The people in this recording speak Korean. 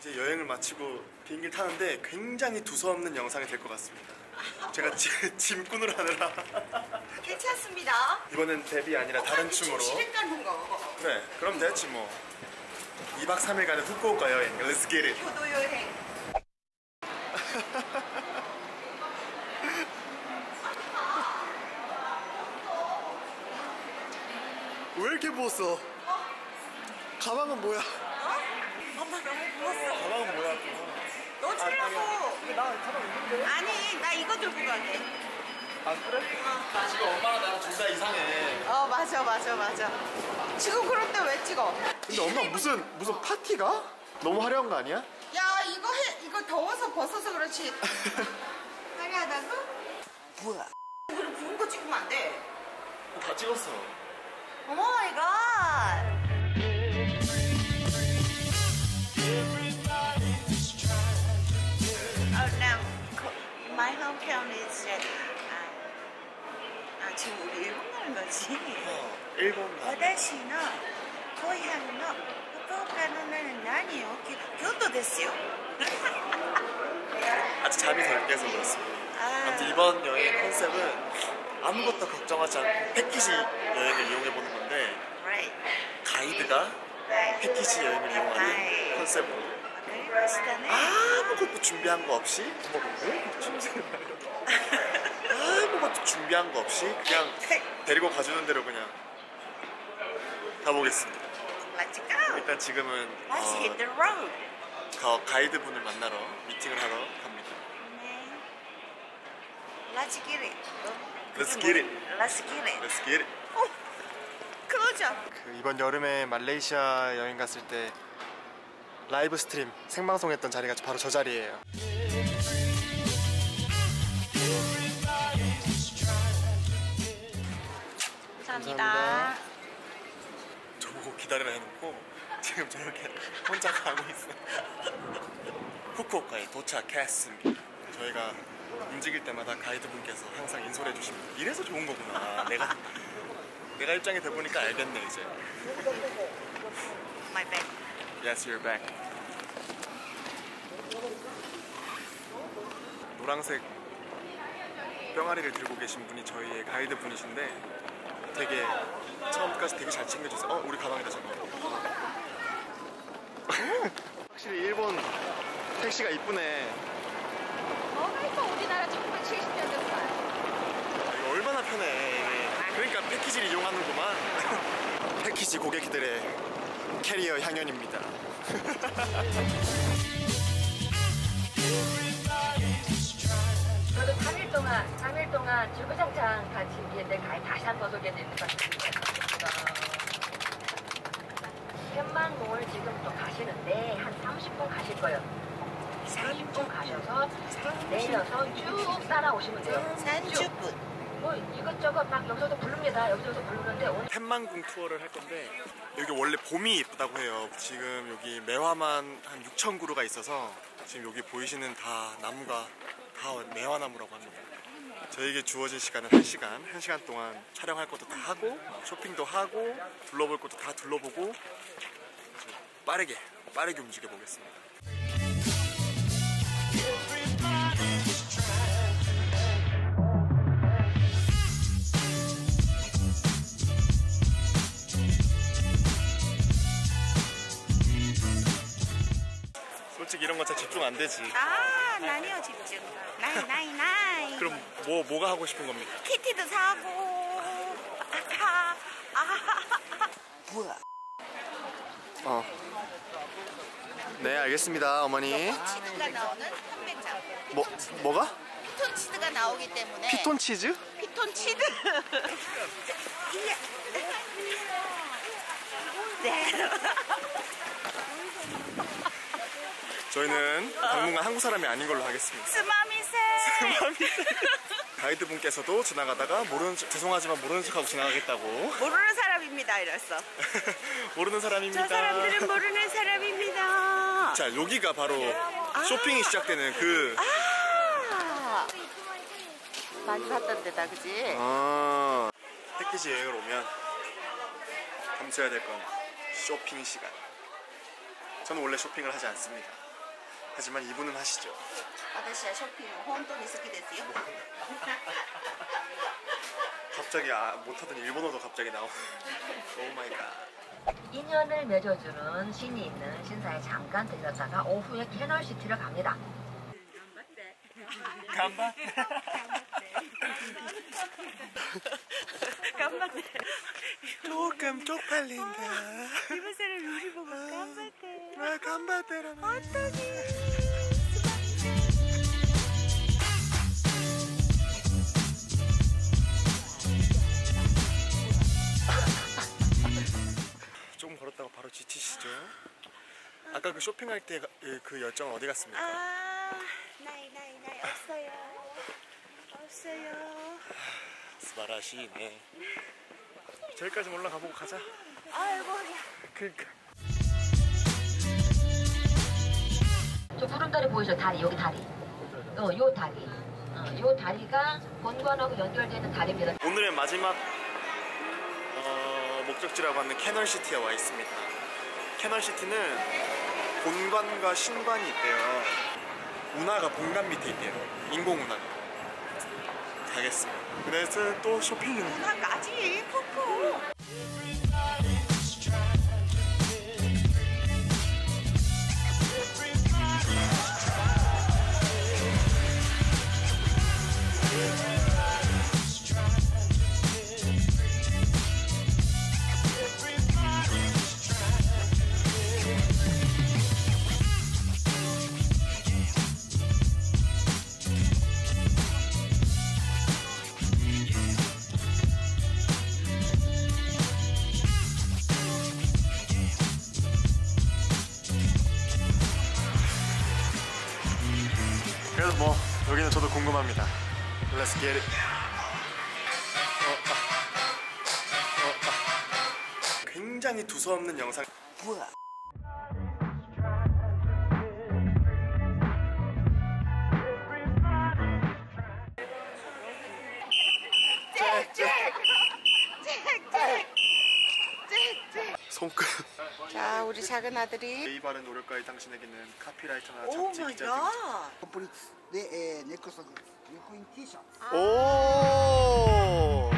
이제 여행을 마치고 비행기를 타는데 굉장히 두서없는 영상이 될 것 같습니다. 제가 지- 짐꾼을 하느라 괜찮습니다. 이번엔 데뷔 아니라 다른 춤으로 시댁 가는 거. 그래 그럼 됐지 뭐 2박 3일간의 후쿠오카 여행 Let's get it 효도 여행. 왜 이렇게 부었어? 가방은 뭐야? 너무 부었어. 가방은 뭐야 너 주려고. 나 가방 있는데 아니 나 이거 들고 가게. 안 그래? 지금 엄마랑 나랑 둘 다 이상해 어 맞아 맞아 맞아. 지금 그럴 때왜 찍어? 근데 엄마 무슨 무슨 파티가? 너무 화려한 거 아니야? 야 이거 해 이거 더워서 벗어서 그렇지. 화려하다고? 뭐야? 그럼 부은 거 찍으면 안 돼. 다 찍었어 일본 가는 거지? 어 일본 가 私の恋ハムの福岡の何を京都ですよ 아직 잠이 덜 깨서 그렇습니다 아, 아무튼 이번 여행의 컨셉은 아무것도 걱정하지 않고 패키지 여행을 이용해보는 건데 right. 가이드가 패키지 여행을 이용하는 아이. 컨셉으로 わかりましたね 아무것도 준비한 거 없이 아무것도 준비한 거 없이 그냥 데리고 가주는 대로 그냥 가보겠습니다 Let's go. 일단 지금은 Let's hit 어, the road. 가- 가이드분을 만나러 미팅을 하러 갑니다 네. Let's get it. Let's get it. Let's get it. Let's get it 어. 그 이번 여름에 말레이시아 여행 갔을 때 라이브 스트림 생방송했던 자리가 바로 저 자리예요. 감사합니다. 저보고 기다리라 해놓고 지금 저렇게 혼자 가고 있어요. 후쿠오카에 도착했습니다. 저희가 움직일 때마다 가이드분께서 항상 인솔해 주십니다. 이래서 좋은 거구나. 내가 내가 입장이 돼 보니까 알겠네 이제. My bag. Yes, you're back. 노란색 병아리를 들고 계신 분이 저희의 가이드 분이신데 되게 처음까지 되게 잘 챙겨주세요. 어, 우리 가방에다 저거. 확실히 일본 택시가 이쁘네. 있어 우리나라 1970년대 살. 이거 얼마나 편해. 그러니까 패키지를 이용하는구만. 패키지 고객들의 캐리어 향연입니다. 저도 3일 동안 3일 동안 주구장창 같이 가이 다시 한 번 소개해드리는 것 같습니다. 펜만공을 지금 또 가시는데 한 30분 가실 거예요. 30분 가셔서 내려서 쭉 따라오시면 돼요. 산주분. 뭐 이것저것 막 여기서도 부릅니다. 여기서도 부르는데 오늘 템만궁 투어를 할 건데 여기 원래 봄이 예쁘다고 해요. 지금 여기 매화만 한 6천 그루가 있어서 지금 여기 보이시는 다 나무가 다 매화나무라고 합니다. 저에게 주어진 시간은 1시간. 1시간 동안 촬영할 것도 다 하고 쇼핑도 하고 둘러볼 것도 다 둘러보고 빠르게 빠르게 움직여 보겠습니다. 솔직히 이런 거 잘 집중 안 되지. 아, 나니요 집중. 나이 나이 나이. 그럼 뭐 뭐가 하고 싶은 겁니까? 키티도 사고. 아하. 아하. 뭐야? 어. 네, 알겠습니다, 어머니. 치즈가 나오는 판매장. 뭐 뭐가? 피톤 치즈가 나오기 때문에. 피톤 치즈? 피톤 치즈. 이야. 네. 저희는 당분간 한국 사람이 아닌 걸로 하겠습니다. 스마미세. 가이드 분께서도 지나가다가 모르는 척, 죄송하지만 모르는 척하고 지나가겠다고 모르는 사람입니다. 이랬어. 모르는 사람입니다. 저 사람들은 모르는 사람입니다. 자 여기가 바로 쇼핑이 시작되는 그 아. 많이 봤던 데다, 그지? 아, 패키지 여행을 오면 감수해야 될 건 쇼핑 시간. 저는 원래 쇼핑을 하지 않습니다. 하지만 이분은 하시죠. 私はショッピング本当に好きですよ 갑자기 아, 못하던 일본어도 갑자기 나오. 오 마이 갓. 인연을 맺어주는 신이 있는 신사에 잠깐 들렸다가 오후에 캐널시티를 갑니다. 간바. 간바테 조금 쪽팔린다. 간바테라는? 조금 걸었다가 바로 지치시죠? 아까 그 쇼핑할 때 그 열정은 어디 갔습니까? 아 나이 나이 나이 없어요 없어요 스바라시네. 저기까지 올라가 보고 가자. 아이고 그러니까. 저 구름다리 보이죠? 다리 여기 다리. 어, 요 다리. 어, 요 다리가 본관하고 연결되는 다리입니다. 오늘의 마지막 어, 목적지라고 하는 캐널시티에 와 있습니다. 캐널시티는 본관과 신관이 있대요. 운하가 본관 밑에 있대요. 인공운하가. 가겠습니다. 그래서 또 쇼핑은 나 가지 푸푸 그래서 뭐 여기는 저도 궁금합니다. Let's get it. 어, 아. 어, 아. 굉장히 두서없는 영상. 뭐야 우리 작은 아들이. 예의 바른 노력가의 당신에게는 카피라이터나 오 잡지 마이 기자들. 갓国立で、えー、ネクストに入院 T シャツ。오!